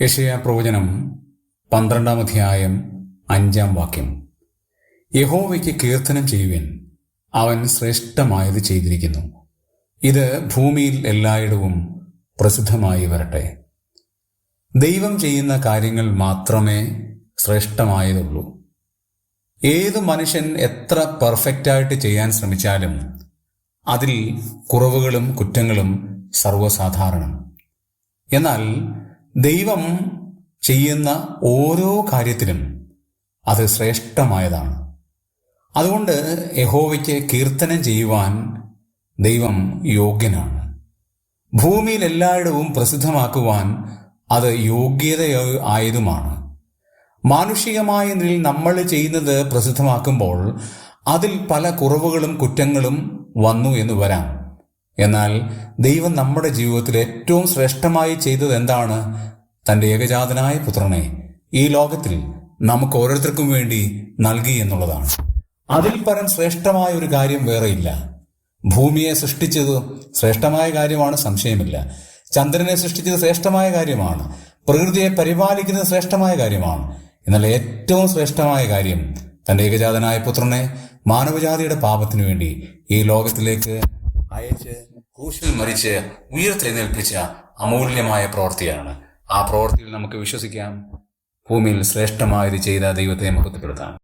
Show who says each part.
Speaker 1: യശയ പ്രവചനം പന്ത്രണ്ടാം അധ്യായം അഞ്ചാം വാക്യം. യഹോവയ്ക്ക് കീർത്തനം ചെയ്യുവിൻ. അവൻ ശ്രേഷ്ഠമായത് ചെയ്തിരിക്കുന്നു. ഇത് ഭൂമിയിൽ എല്ലായിടവും പ്രസിദ്ധമായി വരട്ടെ. ദൈവം ചെയ്യുന്ന കാര്യങ്ങൾ മാത്രമേ ശ്രേഷ്ഠമായതുള്ളൂ. ഏത് മനുഷ്യൻ എത്ര പെർഫെക്റ്റായിട്ട് ചെയ്യാൻ ശ്രമിച്ചാലും അതിൽ കുറവുകളും കുറ്റങ്ങളും സർവസാധാരണം. എന്നാൽ ദൈവം ചെയ്യുന്ന ഓരോ കാര്യത്തിലും അത് ശ്രേഷ്ഠമായതാണ്. അതുകൊണ്ട് യഹോവയ്ക്ക് കീർത്തനം ചെയ്യുവാൻ ദൈവം യോഗ്യനാണ്. ഭൂമിയിൽ എല്ലായിടവും പ്രസിദ്ധമാക്കുവാൻ അത് യോഗ്യത ആയതുമാണ്. മാനുഷികമായ നിലയിൽ നമ്മൾ ചെയ്യുന്നത് പ്രസിദ്ധമാക്കുമ്പോൾ അതിൽ പല കുറവുകളും കുറ്റങ്ങളും വന്നു എന്ന് വരാം. എന്നാൽ ദൈവം നമ്മുടെ ജീവിതത്തിൽ ഏറ്റവും ശ്രേഷ്ഠമായി ചെയ്തത് എന്താണ്? തന്റെ ഏകജാതനായ പുത്രനെ ഈ ലോകത്തിൽ നമുക്ക് ഓരോരുത്തർക്കും വേണ്ടി നൽകി എന്നുള്ളതാണ്. അതിൽ പരം ശ്രേഷ്ഠമായ ഒരു കാര്യം വേറെയില്ല. ഭൂമിയെ സൃഷ്ടിച്ചത് ശ്രേഷ്ഠമായ കാര്യമാണ് സംശയമില്ല. ചന്ദ്രനെ സൃഷ്ടിച്ചത് ശ്രേഷ്ഠമായ കാര്യമാണ്. പ്രകൃതിയെ പരിപാലിക്കുന്നത് ശ്രേഷ്ഠമായ കാര്യമാണ്. എന്നാൽ ഏറ്റവും ശ്രേഷ്ഠമായ കാര്യം തന്റെ ഏകജാതനായ പുത്രനെ മാനവജാതിയുടെ പാപത്തിനു വേണ്ടി ഈ ലോകത്തിലേക്ക് അയച്ച് ക്രൂശിൽ മരിച്ച് ഉയർത്തെഴുന്നേൽപ്പിച്ച അമൂല്യമായ പ്രവൃത്തിയാണ്. ആ പ്രവൃത്തിയിൽ നമുക്ക് വിശ്വസിക്കാം. ഭൂമിയിൽ ശ്രേഷ്ഠമായത് ചെയ്ത ദൈവത്തെ മഹത്വപ്പെടുത്താം.